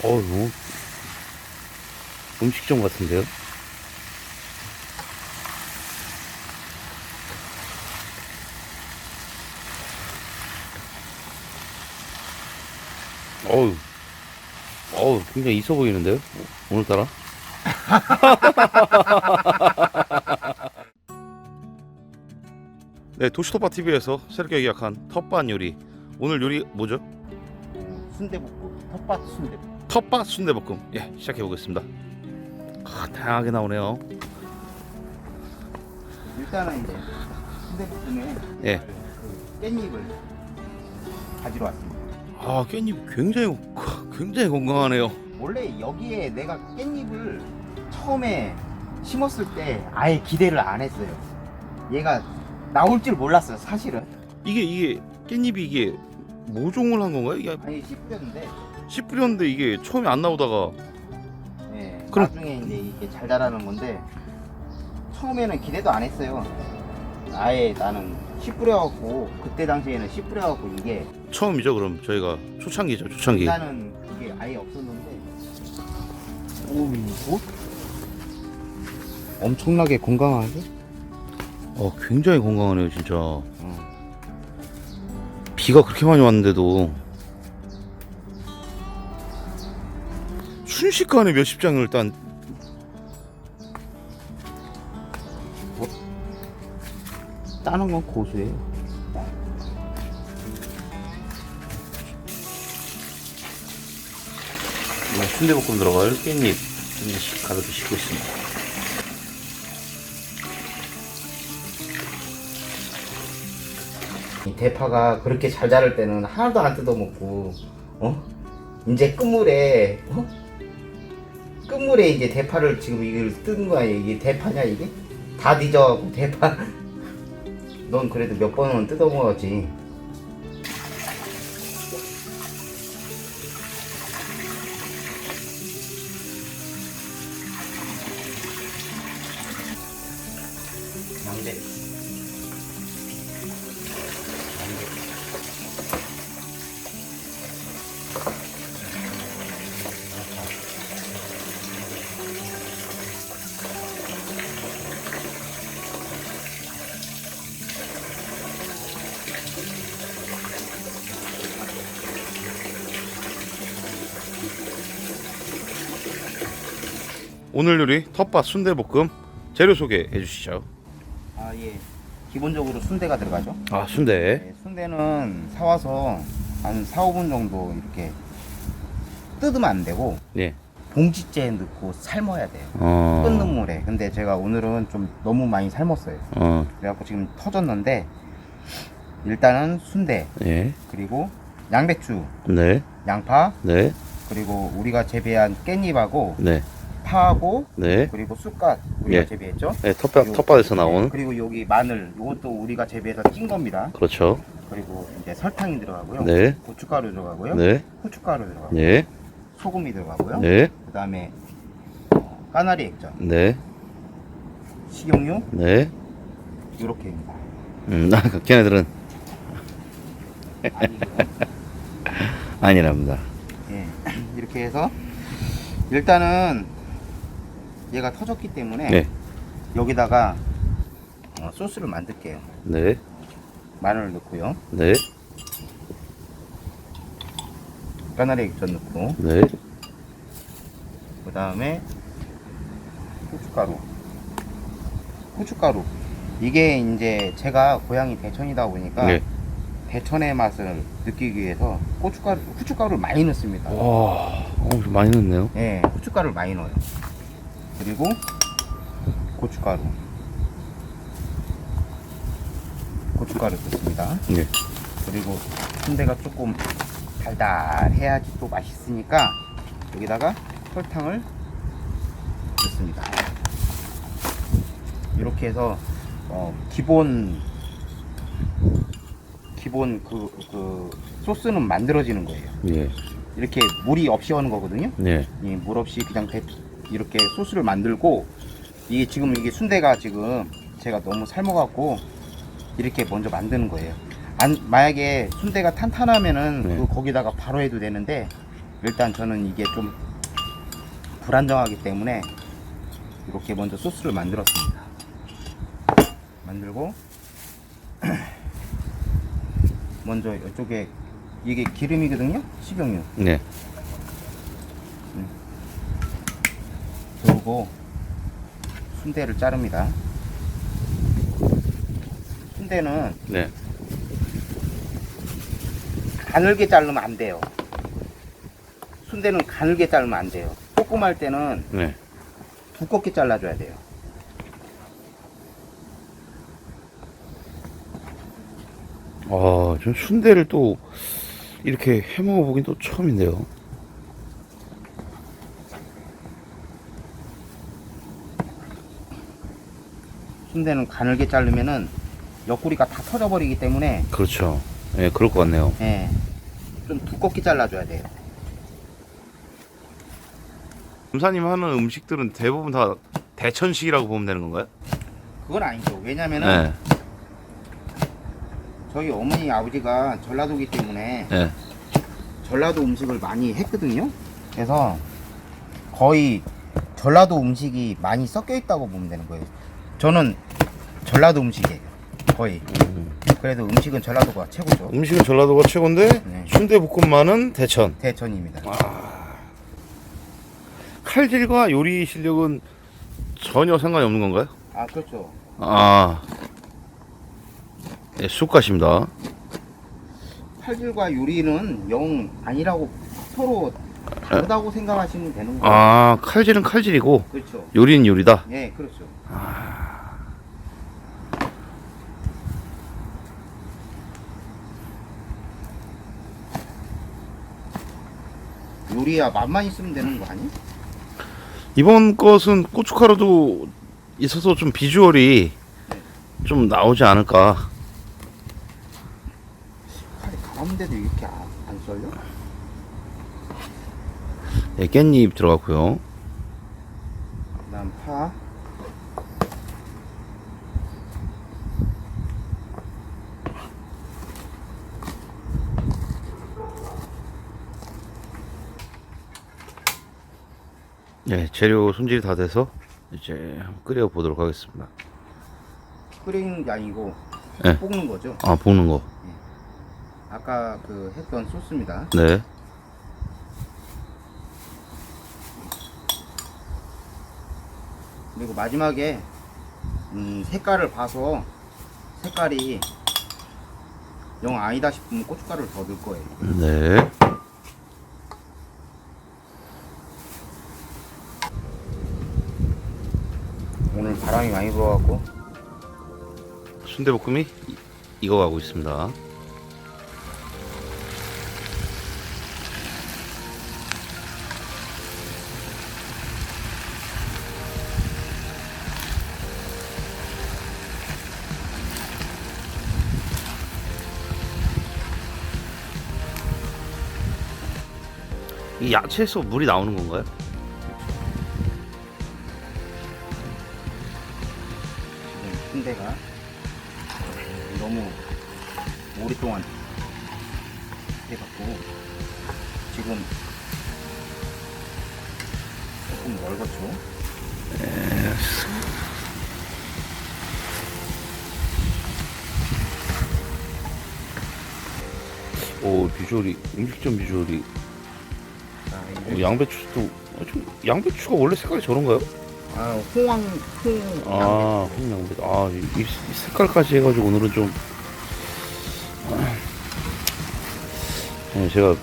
어우, 음식점 같은데요? 어우, 어우, 굉장히 있어 보이는데요? 오늘따라? 네, 도시톱밥 TV에서 새롭게 계약한 텃밭 요리. 오늘 요리 뭐죠? 순대볶음, 텃밭 순대볶음. 텃밭 순대볶음. 예, 시작해 보겠습니다. 아, 다양하게 나오네요. 일단은 이제 순대볶음에 예. 그 깻잎을 가지러 왔습니다. 아, 깻잎 굉장히 굉장히 건강하네요. 원래 여기에 내가 깻잎을 처음에 심었을 때 아예 기대를 안 했어요. 얘가 나올 줄 몰랐어요, 사실은. 이게 이게 깻잎이 이게 모종을 한 건가요? 이게 아니 씨 뿌렸는데 씨 뿌렸는데 이게 처음에 안 나오다가 예, 그럼- 나중에 이제 이게 잘 자라는 건데 처음에는 기대도 안 했어요. 아예 나는 씨 뿌려갖고 그때 당시에는 씨 뿌려갖고 이게 처음이죠. 그럼 저희가 초창기죠. 초창기. 나는 그게 아예 없었는데 오 이거 엄청나게 건강하게 어, 굉장히 건강하네요, 진짜. 어. 비가 그렇게 많이 왔는데도 순식간에 몇십 장을 일단 따는 건 고수예요. 네, 순대볶음 들어갈 깻잎 하나씩 가득히 싣고 있습니다. 이 대파가 그렇게 잘 자랄 때는 하나도 안 뜯어먹고 어? 이제 끝물에 어? 끝물에 이제 대파를 지금 이걸 뜯는 거야. 이게 대파냐 이게? 다 뒤져갖고 대파. 넌 그래도 몇 번은 뜯어먹었지 오늘 요리 텃밭 순대볶음 재료 소개해 주시죠. 아, 예. 기본적으로 순대가 들어가죠. 아 순대. 네, 순대는 사와서 한 4, 5분 정도 이렇게 뜯으면 안 되고 예. 봉지째에 넣고 삶아야 돼요. 어. 끓는 물에. 근데 제가 오늘은 좀 너무 많이 삶았어요. 어. 그래갖고 지금 터졌는데 일단은 순대 예. 그리고 양배추, 네. 양파 네. 그리고 우리가 재배한 깻잎하고 네. 파하고 네. 그리고 쑥갓 우리가 예. 재배했죠. 네. 텃밭 그리고- 텃밭에서 네, 나온 그리고 여기 마늘 이것도 우리가 재배해서 찐 겁니다. 그렇죠. 그리고 이제 설탕이 들어가고요. 네. 고춧가루 들어가고요. 네. 후춧가루 들어가고요. 네. 소금이 들어가고요. 네. 그다음에 까나리 액젓, 네. 식용유 네. 이렇게입니다. 음, 나 걔네들은 아니, 아니랍니다. 예. 이렇게 해서 일단은 얘가 터졌기 때문에 네. 여기다가 어, 소스를 만들게요. 네. 마늘 넣고요. 네. 까나리 액젓 넣고 네. 그 다음에 후춧가루 후춧가루 이게 이제 제가 고향이 대천이다 보니까 네. 대천의 맛을 느끼기 위해서 고춧가루 후춧가루를 많이 넣습니다 와, 어, 좀 많이 넣네요. 예 후춧가루를 많이 넣어요 그리고 고춧가루 고춧가루 넣습니다 네. 그리고 순대가 조금 달달해야지 또 맛있으니까 여기다가 설탕을 넣습니다. 이렇게 해서 어, 기본 기본 그, 그 소스는 만들어지는 거예요. 예. 이렇게 물이 없이 하는 거거든요. 네. 이물 없이 그냥 대, 이렇게 소스를 만들고 이게 지금 이게 순대가 지금 제가 너무 삶아갖고 이렇게 먼저 만드는 거예요. 안, 만약에 순대가 탄탄하면은 네. 그 거기다가 바로 해도 되는데 일단 저는 이게 좀 불안정하기 때문에 이렇게 먼저 소스를 만들었습니다. 만들고 먼저 이쪽에 이게 기름이거든요. 식용유. 네. 그리고 순대를 자릅니다. 순대는 네. 가늘게 자르면 안 돼요. 순대는 가늘게 자르면 안 돼요. 볶음할 때는 네. 두껍게 잘라줘야 돼요. 아, 전 순대를 또 이렇게 해 먹어 보긴 또 처음인데요. 순대는 가늘게 자르면은 옆구리가 다 터져버리기 때문에 그렇죠. 예, 그럴 것 같네요. 예, 좀 두껍게 잘라줘야 돼요. 검사님 하는 음식들은 대부분 다 대천식이라고 보면 되는 건가요? 그건 아니죠. 왜냐면은 네. 저희 어머니 아버지가 전라도기 때문에 네. 전라도 음식을 많이 했거든요. 그래서 거의 전라도 음식이 많이 섞여 있다고 보면 되는 거예요. 저는 전라도 음식이에요. 거의. 그래도 음식은 전라도가 최고죠. 음식은 전라도가 최고인데 네. 순대 볶음만은 대천. 대천입니다. 칼질과 요리 실력은 전혀 상관이 없는 건가요? 아 그렇죠. 아, 네, 쑥갓입니다. 칼질과 요리는 영 아니라고 서로 다르다고 생각하시면 되는 거예요. 아, 칼질은 칼질이고 그렇죠. 요리는 요리다. 예, 그렇죠. 요리야 맛만 있으면 되는 거 아니? 이번 것은 고춧가루도 있어서 좀 비주얼이 좀 나오지 않을까. 칼이 가운데도 이렇게 안, 안 썰려? 네, 깻잎 들어갔고요. 그다음 파. 네, 재료 손질이 다 돼서 이제 끓여 보도록 하겠습니다. 끓이는 게 아니고 네. 볶는 거죠. 아, 볶는 거. 아까 그 했던 소스입니다. 네. 그리고 마지막에 음, 색깔을 봐서 색깔이 영 아니다 싶으면 고춧가루를 더 넣을 거예요. 네. 오늘 바람 이 많이 불어갖고 순대볶음이 이- 익어가고 있습니다. 이 야채에서 물이 나오는 건가요? 해갖고 지금 조금 넓었죠. 오 비주얼이 음식점 비주얼이 자, 어, 이제 양배추도 어, 좀 양배추가 원래 색깔이 저런가요? 아, 홍황 홍 아, 홍양배추. 아, 이, 이 색깔까지 해가지고 오늘은 좀. 아, 네, 제가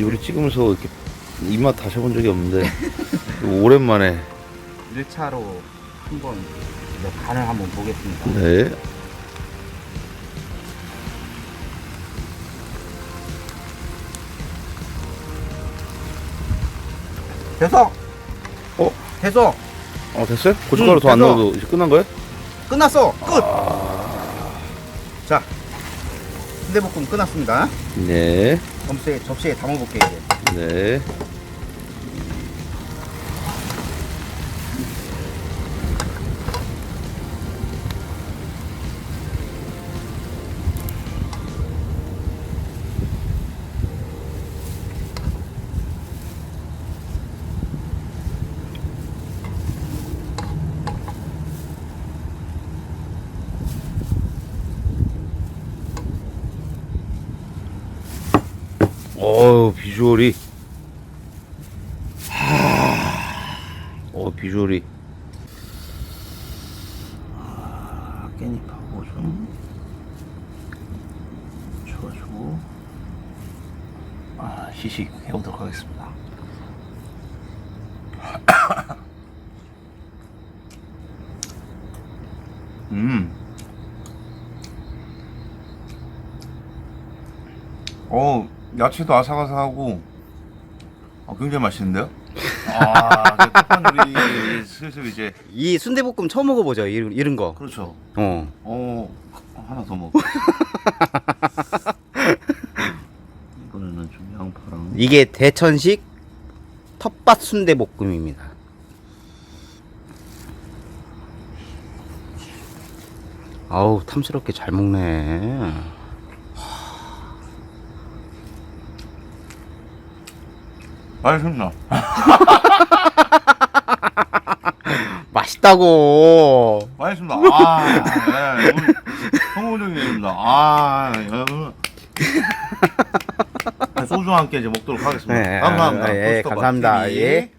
요리 찍으면서 이렇게 입맛 다시 해본 적이 없는데 오랜만에 1차로 한번 이제 간을 한번 보겠습니다. 네. 됐어. 어? 됐어. 어 됐어요? 고춧가루 응, 더 안 됐어. 넣어도 이제 끝난 거예요? 끝났어. 끝. 자, 순대볶음 끝났습니다. 네. 접시에 접시에 담아볼게요. 이제. 네. 아우 비주얼이. 어 비주얼이. 아, 깻잎하고 좀 줘가지고. 아 시식 해보도록 하겠습니다. 음. 어, 야채도 아삭아삭하고 어, 굉장히 맛있는데요? 아, 그 떡반들이 슬슬 이제 이 순대볶음 처음 먹어보죠 이런, 이런 거 그렇죠. 어. 어, 하나 더 먹. 이거는 좀 양파랑 이게 대천식 텃밭 순대볶음입니다 아우 탐스럽게 잘 먹네 맛있습니다. 맛있다고 맛있습니다. 아, 네, 오늘 성공적입니다. 아, 여러분. 소주와 함께 이제 먹도록 하겠습니다. 네, 감사합니다. 아, 예, 감사합니다. TV. 예.